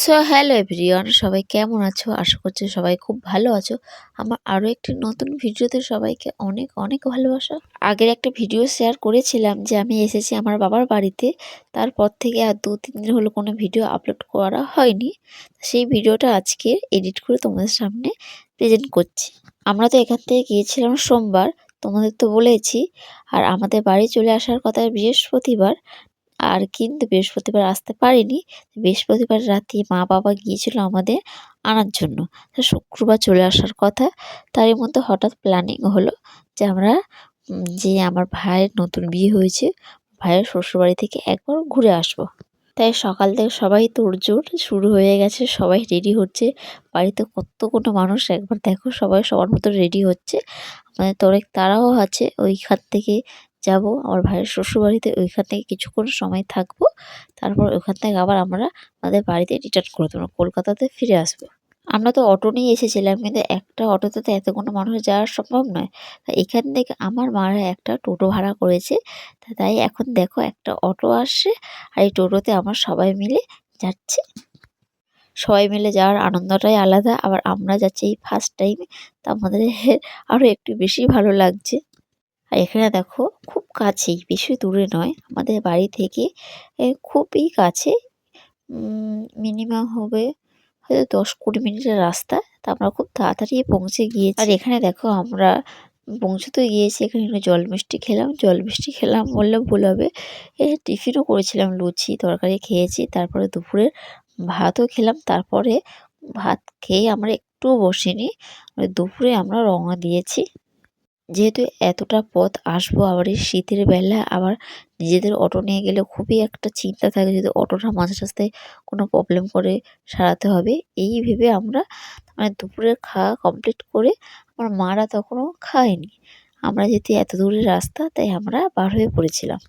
So hello everyone সবাই কেমন আছো? আশা করছি সবাই খুব ভালো আছো। আমার আরও একটি নতুন ভিডিওতে সবাইকে অনেক অনেক ভালোবাসা। আগের একটা ভিডিও শেয়ার করেছিলাম যে আমি এসেছি আমার বাবার বাড়িতে। তারপর থেকে আর দু, তিন দিন হলো কোনো ভিডিও আপলোড করা হয়নি। সেই ভিডিওটা আজকে এডিট করে তোমাদের সামনে প্রেজেন্ট করছি। আমরা তো এখান থেকে গিয়েছিলাম সোমবার, তোমাদের তো বলেছি। আর আমাদের বাড়ি চলে আসার কথা বৃহস্পতিবার। আর কিন্তু বৃহস্পতিবার আসতে পারিনি। বৃহস্পতিবার রাতে মা বাবা গিয়েছিল আমাদের আনার জন্য। শুক্রবার চলে আসার কথা। তারই মধ্যে হঠাৎ প্ল্যানিং হলো যে আমরা যে আমার ভাইয়ের নতুন বিয়ে হয়েছে, ভাইয়ের শ্বশুরবাড়ি থেকে একবার ঘুরে আসব। তাই সকাল থেকে সবাই তোড়জোড় শুরু হয়ে গেছে, সবাই রেডি হচ্ছে। বাড়িতে কত কোনো মানুষ একবার দেখো, সবাই সবার মতো রেডি হচ্ছে। আমাদের তো অনেক তারাও আছে ওইখান থেকে যাব, আমার ভাইয়ের শ্বশুরবাড়িতে ওইখান থেকে কিছুক্ষণ সময় থাকব, তারপর ওইখান থেকে আবার আমরা আমাদের বাড়িতে রিটার্ন করে দেবো কলকাতাতে ফিরে আসব। আমরা তো অটো নিয়ে এসেছিলাম, কিন্তু একটা অটোতে তো এত কোনো মানুষ যাওয়া সম্ভব নয়। এখান থেকে আমার মারা একটা টোটো ভাড়া করেছে তাই এখন দেখো একটা অটো আসছে, আর এই টোটোতে আমার সবাই মিলে যাচ্ছি। সবাই মিলে যাওয়ার আনন্দটাই আলাদা, আবার আমরা যাচ্ছি এই ফার্স্ট টাইম তা আমাদের আরও একটু বেশি ভালো লাগছে। আর এখানে দেখো, খুব কাছেই, বেশি দূরে নয়, আমাদের বাড়ি থেকে খুবই কাছে। মিনিমাম হবে হয়তো দশ কুড়ি মিনিটের রাস্তা, তা আমরা খুব তাড়াতাড়ি পৌঁছে গিয়েছি। আর এখানে দেখো, আমরা পৌঁছতে গিয়েছি, এখানে একটু জল মিষ্টি খেলাম, জল মিষ্টি খেলাম বললে ভুল হবে। এ, টিফিনও করেছিলাম, লুচি, তরকারি খেয়েছি, তারপরে দুপুরে ভাতও খেলাম, তারপরে ভাত খেয়ে আমরা একটুও বসিনি। দুপুরে আমরা রওনা দিয়েছি। যেহেতু এতটা পথ আসব আবার এই শীতের বেলা, আবার নিজেদের অটো নিয়ে গেলে খুবই একটা চিন্তা থাকে যদি অটোটা মাঝে রাস্তায় কোনো প্রবলেম করে সারাতে হবে। এই ভেবে আমরা মানে দুপুরের খাওয়া কমপ্লিট করে আমার মারা তখনও খায়নি। আমরা যেহেতু এত দূরের রাস্তা, তাই আমরা বার হয়ে পড়েছিলাম।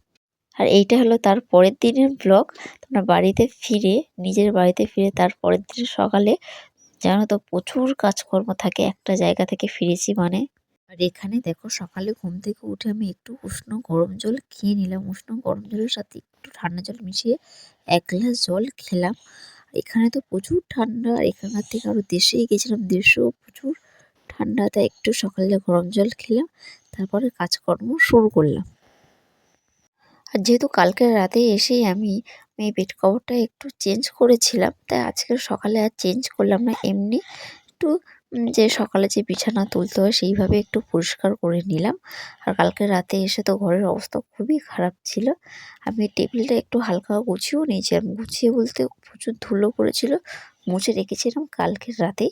আর এইটা হলো তার পরের দিনের ব্লগ তোমরা বাড়িতে ফিরে, নিজের বাড়িতে ফিরে তার পরের দিন সকালে জানো তো প্রচুর কাজকর্ম থাকে, একটা জায়গা থেকে ফিরেছি মানে। আর এখানে দেখো সকালে ঘুম থেকে উঠে আমি একটু উষ্ণ গরম জল খেয়ে নিলাম। উষ্ণ গরম জলের সাথে একটু ঠান্ডা জল মিশিয়ে এক গ্লাস জল খেলাম। এখানে তো প্রচুর ঠান্ডা, আর এখানকার থেকে আরও দেশেই গেছিলাম দেশেও প্রচুর ঠান্ডা। তাই একটু সকালে গরম জল খেলাম, তারপরে কাজকর্ম শুরু করলাম। আর যেহেতু কালকের রাতে এসেই আমি এই বেড কভারটা একটু চেঞ্জ করেছিলাম, তাই আজকে সকালে আর চেঞ্জ করলাম না। এমনি একটু যে সকালে যে বিছানা তুলতে হয় সেইভাবে একটু পরিষ্কার করে নিলাম। আর কালকে রাতে এসে তো ঘরের অবস্থা খুবই খারাপ ছিল। আমি টেবিলটা একটু হালকা গুছিয়েও নিয়েছিলাম গুছিয়ে বলতে প্রচুর ধুলো পড়েছিল, মুছে রেখেছিলাম কালকের রাতেই।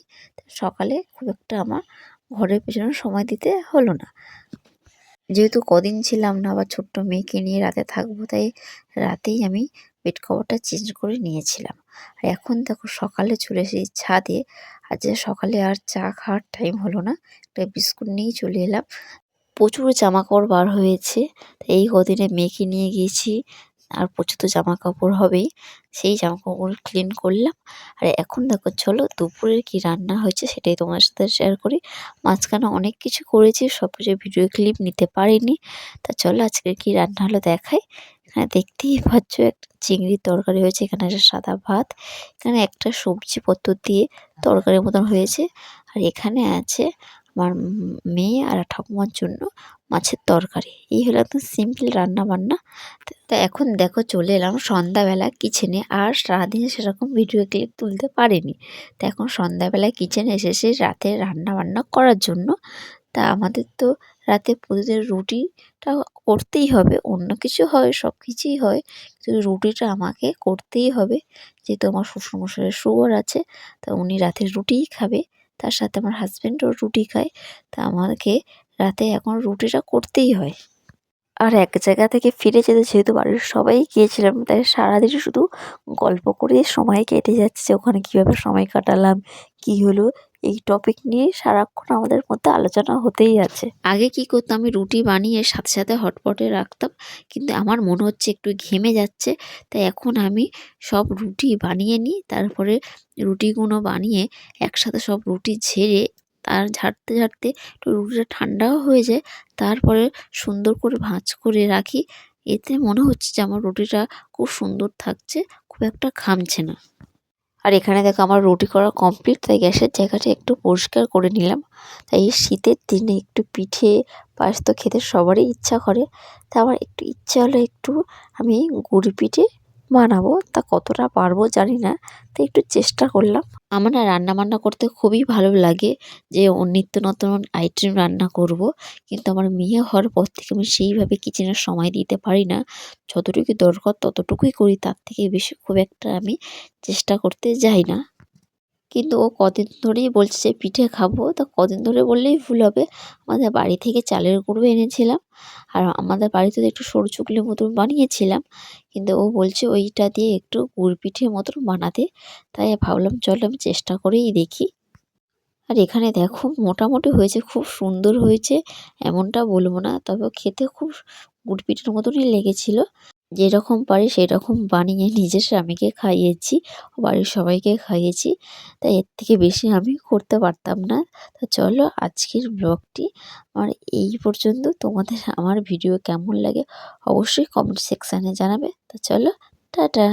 সকালে খুব একটা আমার ঘরের পেছনে সময় দিতে হলো না। যেহেতু কদিন ছিলাম না, আবার ছোট্ট মেয়েকে নিয়ে রাতে থাকব, তাই রাতেই আমি বেড কভারটা চেঞ্জ করে নিয়েছিলাম। আর এখন দেখো সকালে চলে এসেছি ছাদে। আর যে সকালে আর চা খাওয়ার টাইম হলো না, একটা বিস্কুট নিয়েই চলে এলাম। প্রচুর জামা কাপড় বার হয়েছে এই কদিনে মেয়েকে নিয়ে গিয়েছি। আর প্রচুর তো জামা কাপড় হবেই, সেই জামা কাপড় ক্লিন করলাম। আর এখন দেখো, চলো দুপুরের কি রান্না হয়েছে সেটাই তোমার সাথে শেয়ার করি। মাঝখানে অনেক কিছু করেছি, সব কিছু ভিডিও ক্লিপ নিতে পারিনি। তা চলো আজকে কি রান্না হলো দেখাই। এখানে দেখতেই পাচ্ছ একটা চিংড়ির তরকারি হয়েছে, এখানে একটা সাদা ভাত, এখানে একটা সবজি পত্র দিয়ে তরকারির মতন হয়েছে। আর এখানে আছে আমার মেয়ে আর ঠাকুমার জন্য মাছের তরকারি। এই হলো একদম সিম্পল রান্না বান্না তা এখন দেখো চলে এলাম সন্ধ্যাবেলা কিচেনে আর সারাদিনে সেরকম ভিডিও ক্লিপ তুলতে পারিনি। তা এখন সন্ধ্যাবেলায় কিচেনে এসেছে রাতে রান্না বান্না করার জন্য। তা আমাদের তো রাতে প্রতিদিন রুটিটা করতেই হবে। অন্য কিছু হয়, সব কিছুই হয়। কিন্তু রুটিটা আমাকে করতেই হবে। যেহেতু আমার শ্বশুরমশাইয়ের সুগার আছে, তা উনি রাতে রুটিই খাবে। তার সাথে আমার হাজব্যান্ডও রুটি খায়। তা আমাকে রাতে এখন রুটিটা করতেই হয়। আর এক জায়গা থেকে ফিরে যেতে যেহেতু বাড়ির সবাই গিয়েছিলাম, তাই সারাদিন শুধু গল্প করে সময় কেটে যাচ্ছে ওখানে কীভাবে সময় কাটালাম, কি হলো এই টপিক নিয়ে সারাক্ষণ আমাদের মধ্যে আলোচনা হতেই আছে। আগে কি করতাম, আমি রুটি বানিয়ে সাথে সাথে হটপটে রাখতাম, কিন্তু আমার মনে হচ্ছে একটু ঘেমে যাচ্ছে, তাই এখন আমি সব রুটি বানিয়ে নিই, তারপরে রুটিগুলো বানিয়ে একসাথে সব রুটি ঝেড়ে, তার ঝাড়তে ঝাড়তে একটু রুটিটা ঠান্ডাও হয়ে যায়, তারপরে সুন্দর করে ভাঁজ করে রাখি, এতে মনে হচ্ছে যে আমার রুটিটা খুব সুন্দর থাকছে, খুব একটা ঘামছে না। আর এখানে দেখো আমার রুটি করা কমপ্লিট তাই গ্যাসের জায়গাটা একটু পরিষ্কার করে নিলাম। তাই এই শীতের দিনে একটু পিঠে, পায়েস তো খেতে সবারই ইচ্ছা করে। তা আমার একটু ইচ্ছা হলো একটু আমি গুড় পিঠে বানাবো তা কতটা পারব জানি না তো একটু চেষ্টা করলাম। আমার না রান্না বান্না করতে খুবই ভালো লাগে যে নিত্য নতুন আইটেম রান্না করব। কিন্তু আমার মেয়ে হওয়ার পর থেকে আমি সেইভাবে কিচেনের সময় দিতে পারি না। যতটুকু দরকার ততটুকুই করি, তার থেকে বেশি খুব একটা আমি চেষ্টা করতে যাই না। কিন্তু ও কদিন ধরেই বলছে যে, পিঠে খাব। তা কদিন ধরে বললেই ভুল হবে। আমাদের বাড়ি থেকে চালের গুঁড়ো এনেছিলাম। আর আমাদের বাড়িতে তো একটু সরু চুকলির মতন বানিয়েছিলাম। কিন্তু ও বলছে ওইটা দিয়ে একটু গুড় পিঠের মতন বানাতে। তাই ভাবলাম, চলো আমি চেষ্টা করেই দেখি। আর এখানে দেখো, মোটামুটি হয়েছে, খুব সুন্দর হয়েছে। এমনটা বলব না, তবে খেতে খুব গুড় পিঠের মতনই লেগেছিল। যেরকম পারি সেরকম বানিয়ে নিজের স্বামীকে খাইয়েছি, বাড়ির সবাইকে খাইয়েছি। তাই এর থেকে বেশি আমি করতে পারতাম না। তো চলো আজকের ব্লগটি আমার এই পর্যন্ত। তোমাদের আমার ভিডিও কেমন লাগে অবশ্যই কমেন্ট সেকশানে জানাবে। তো চলো, টাটা!